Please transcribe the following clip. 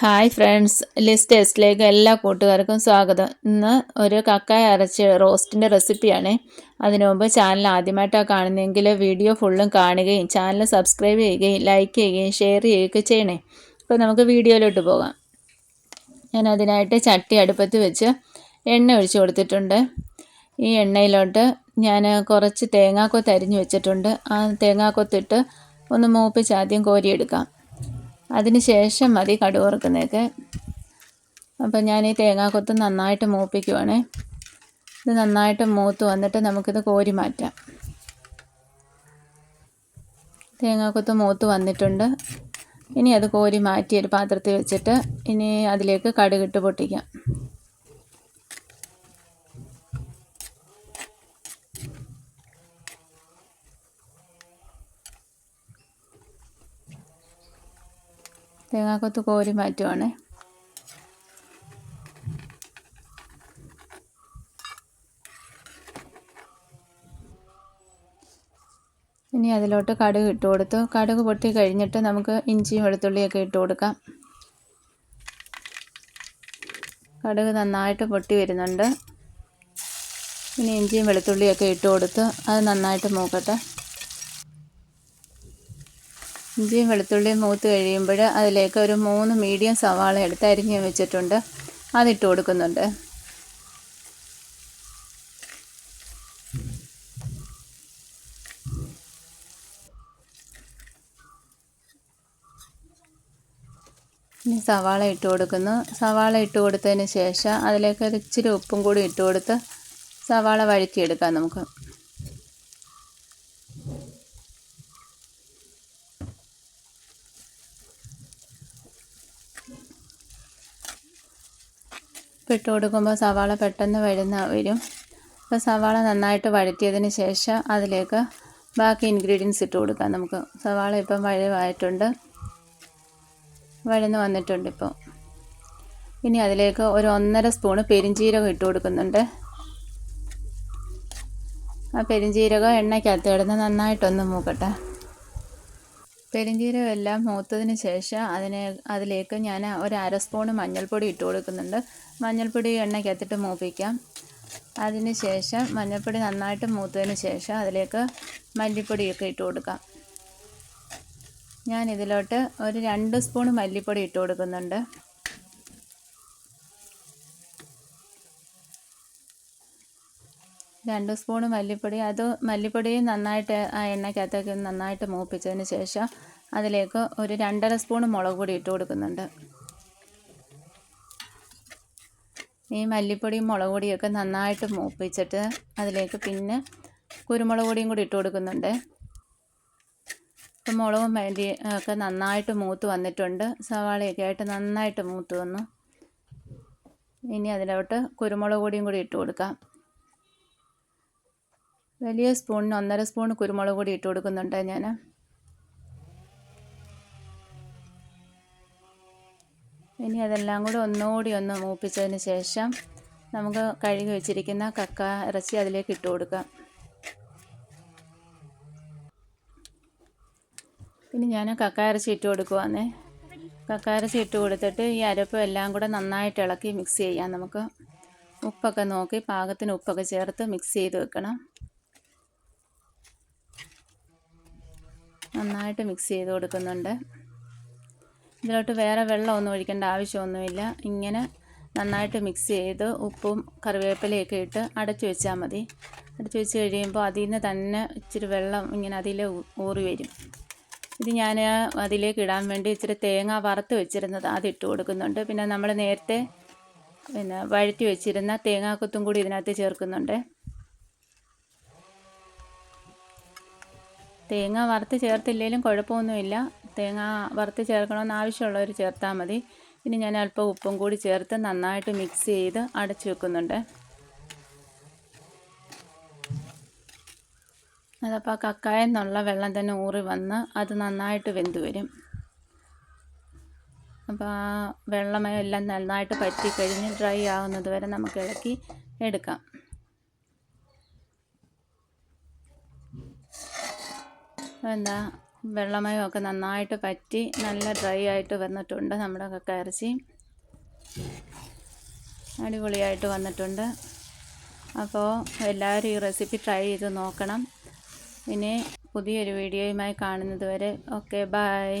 Hi friends list എസ്റ്റിലേക്ക് എല്ലാ കൂട്ടുകാർക്കും സ്വാഗതം. ഇന്ന് ഒരു കക്കായ അരച്ച് റോസ്റ്റിന്റെ റെസിപ്പിയാണ്. അതിനു മുമ്പ് ചാനൽ ആദ്യമായിട്ടാണ് കാണുന്നതെങ്കിൽ വീഡിയോ ഫുള്ളും കാണുകയും ചാനൽ സബ്സ്ക്രൈബ് ചെയ്യുകയും ലൈക്ക് ചെയ്യുകയും ഷെയർ ചെയ്യുകയൊക്കെ ചെയ്യണേ. അപ്പോൾ നമുക്ക് വീഡിയോയിലോട്ട് പോകാം. ഞാൻ അതിനായിട്ട് ചട്ടി അടുപ്പത്ത് വെച്ച് എണ്ണ ഒഴിച്ചു കൊടുത്തിട്ടുണ്ട്. ഈ എണ്ണയിലോട്ട് ഞാൻ കുറച്ച് തേങ്ങാക്കൊത്ത് അരിഞ്ഞു വെച്ചിട്ടുണ്ട്. ആ തേങ്ങാക്കൊത്തിട്ട് ഒന്ന് മൂപ്പിച്ച് ആദ്യം കോരിയെടുക്കാം. അതിന് ശേഷം മതി കടുക് വറുക്കുന്നതൊക്കെ. അപ്പം ഞാൻ ഈ തേങ്ങാക്കൊത്ത് നന്നായിട്ട് മൂപ്പിക്കുവാണേ. ഇത് നന്നായിട്ട് മൂത്ത് വന്നിട്ട് നമുക്കിത് കോരി മാറ്റാം. തേങ്ങാക്കൊത്ത് മൂത്ത് വന്നിട്ടുണ്ട്. ഇനി അത് കോരി മാറ്റി ഒരു പാത്രത്തിൽ വെച്ചിട്ട് ഇനി അതിലേക്ക് കടുകിട്ട് പൊട്ടിക്കാം. തേങ്ങാക്കൊത്ത് കോരി മാറ്റുവാണ്. ഇനി അതിലോട്ട് കടുക് ഇട്ട് കൊടുത്തു. കടുക് പൊട്ടി കഴിഞ്ഞിട്ട് നമുക്ക് ഇഞ്ചിയും വെളുത്തുള്ളിയൊക്കെ ഇട്ട് കൊടുക്കാം. കടുക് നന്നായിട്ട് പൊട്ടി വരുന്നുണ്ട്. ഇനി ഇഞ്ചിയും വെളുത്തുള്ളിയൊക്കെ ഇട്ട് കൊടുത്ത് അത് നന്നായിട്ട് മൂക്കട്ടെ. ഇഞ്ചിയും വെളുത്തുള്ളിയും മൂത്ത് കഴിയുമ്പോൾ അതിലേക്ക് ഒരു മൂന്ന് മീഡിയം സവാള എടുത്ത് അരിഞ്ഞ് വെച്ചിട്ടുണ്ട്. അതിട്ട് കൊടുക്കുന്നുണ്ട്. ഇനി സവാള ഇട്ട് കൊടുക്കുന്നു. സവാള ഇട്ട് കൊടുത്തതിന് ശേഷം അതിലേക്ക് ഒരു ഇച്ചിരി ഉപ്പും കൂടി ഇട്ട് കൊടുത്ത് സവാള വഴറ്റിയെടുക്കാം നമുക്ക്. ഇട്ട് കൊടുക്കുമ്പോൾ സവാള പെട്ടെന്ന് വരുന്ന വരും. അപ്പോൾ സവാള നന്നായിട്ട് വഴറ്റിയതിന് ശേഷം അതിലേക്ക് ബാക്കി ഇൻഗ്രീഡിയൻസ് ഇട്ട് കൊടുക്കാം. നമുക്ക് സവാള ഇപ്പം വഴുവായിട്ടുണ്ട്. വഴന്ന് വന്നിട്ടുണ്ട് ഇപ്പോൾ ഇനി അതിലേക്ക് ഒരു ഒന്നര സ്പൂണ് പെരിഞ്ചീരകം ഇട്ട് കൊടുക്കുന്നുണ്ട്. ആ പെരിഞ്ചീരകം എണ്ണയ്ക്കകത്ത് കിടന്ന് നന്നായിട്ടൊന്ന് മൂക്കട്ടെ. പെരിഞ്ചീരകം എല്ലാം മൂത്തതിന് ശേഷം അതിനെ അതിലേക്ക് ഞാൻ ഒരു അര സ്പൂൺ മഞ്ഞൾപ്പൊടി ഇട്ട് കൊടുക്കുന്നുണ്ട്. മഞ്ഞൾപ്പൊടി എണ്ണയ്ക്കകത്തിട്ട് മൂപ്പിക്കാം. അതിന് ശേഷം മഞ്ഞൾപ്പൊടി നന്നായിട്ട് മൂത്തതിന് ശേഷം അതിലേക്ക് മല്ലിപ്പൊടിയൊക്കെ ഇട്ട് കൊടുക്കാം. ഞാൻ ഇതിലോട്ട് ഒരു രണ്ട് സ്പൂൺ മല്ലിപ്പൊടി ഇട്ട് കൊടുക്കുന്നുണ്ട്. രണ്ട് സ്പൂൺ മല്ലിപ്പൊടി. അത് മല്ലിപ്പൊടി നന്നായിട്ട് ആ എണ്ണയ്ക്കകത്തേക്ക് നന്നായിട്ട് മൂപ്പിച്ചതിന് ശേഷം അതിലേക്ക് ഒരു രണ്ടര സ്പൂൺ മുളക് പൊടി ഇട്ട് കൊടുക്കുന്നുണ്ട്. ഈ മല്ലിപ്പൊടിയും മുളക് പൊടിയൊക്കെ നന്നായിട്ട് മൂപ്പിച്ചിട്ട് അതിലേക്ക് പിന്നെ കുരുമുളക് പൊടിയും കൂടി ഇട്ട് കൊടുക്കുന്നുണ്ട്. ഇപ്പം മുളകും മല്ലി ഒക്കെ നന്നായിട്ട് മൂത്ത് വന്നിട്ടുണ്ട്. സവാളയൊക്കെ ആയിട്ട് നന്നായിട്ട് മൂത്ത് വന്നു. ഇനി അതിലോട്ട് കുരുമുളക് പൊടിയും കൂടി ഇട്ട് കൊടുക്കാം. വലിയ സ്പൂണിന് ഒന്നര സ്പൂൺ കുരുമുളക് കൂടി ഇട്ട് കൊടുക്കുന്നുണ്ട് ഞാൻ ഇനി അതെല്ലാം കൂടി ഒന്നുകൂടി ഒന്ന് മൂപ്പിച്ചതിന് ശേഷം നമുക്ക് കഴുകി വെച്ചിരിക്കുന്ന കക്ക ഇറച്ചി അതിലേക്ക് ഇട്ട് കൊടുക്കാം. പിന്നെ ഞാൻ കക്ക ഇറച്ചി ഇട്ട് കൊടുക്കുവാന്നേ. കക്ക ഇറച്ചി ഇട്ട് കൊടുത്തിട്ട് ഈ അരപ്പ് എല്ലാം കൂടെ നന്നായിട്ട് ഇളക്കി മിക്സ് ചെയ്യാം നമുക്ക്. ഉപ്പൊക്കെ നോക്കി പാകത്തിന് ഉപ്പൊക്കെ ചേർത്ത് മിക്സ് ചെയ്ത് വെക്കണം. നന്നായിട്ട് മിക്സ് ചെയ്ത് കൊടുക്കുന്നുണ്ട്. ഇതിലോട്ട് വേറെ വെള്ളമൊന്നും ഒഴിക്കേണ്ട ആവശ്യമൊന്നുമില്ല. ഇങ്ങനെ നന്നായിട്ട് മിക്സ് ചെയ്ത് ഉപ്പും കറിവേപ്പിലയൊക്കെ ഇട്ട് അടച്ചു വെച്ചാൽ മതി. അടച്ചു വെച്ച് കഴിയുമ്പോൾ അതിൽ നിന്ന് തന്നെ ഇച്ചിരി വെള്ളം ഇങ്ങനെ അതിൽ ഊറി വരും. ഇത് ഞാൻ അതിലേക്ക് ഇടാൻ വേണ്ടി ഇച്ചിരി തേങ്ങ വറുത്ത് വെച്ചിരുന്നത് അത് ഇട്ട് കൊടുക്കുന്നുണ്ട്. പിന്നെ നമ്മൾ നേരത്തെ പിന്നെ വഴറ്റി വെച്ചിരുന്ന തേങ്ങാക്കൊത്തും കൂടി ഇതിനകത്ത് ചേർക്കുന്നുണ്ട്. തേങ്ങ വറുത്ത് ചേർത്തില്ലെങ്കിലും കുഴപ്പമൊന്നുമില്ല. തേങ്ങ വറുത്ത് ചേർക്കണമെന്ന് ആവശ്യമുള്ളവർ ചേർത്താൽ മതി. ഇനി ഞാൻ അല്പം ഉപ്പും കൂടി ചേർത്ത് നന്നായിട്ട് മിക്സ് ചെയ്ത് അടച്ചു വെക്കുന്നുണ്ട്. അതപ്പോൾ ആ വെള്ളം തന്നെ ഊറി വന്ന് അത് നന്നായിട്ട് വെന്ത് വരും. അപ്പോൾ ആ വെള്ളമയം എല്ലാം നന്നായിട്ട് പറ്റിക്കഴിഞ്ഞ് ഡ്രൈ ആകുന്നത് വരെ നമുക്ക് ഇളക്കി എടുക്കാം. എന്താ വെള്ളമയമൊക്കെ നന്നായിട്ട് പറ്റി നല്ല ഡ്രൈ ആയിട്ട് വന്നിട്ടുണ്ട് നമ്മുടെ കക്ക ഇറച്ചി അടിപൊളിയായിട്ട് വന്നിട്ടുണ്ട്. അപ്പോൾ എല്ലാവരും ഈ റെസിപ്പി ട്രൈ ചെയ്ത് നോക്കണം. ഇനി പുതിയൊരു വീഡിയോയുമായി കാണുന്നത് വരെ ഓക്കെ ബായ്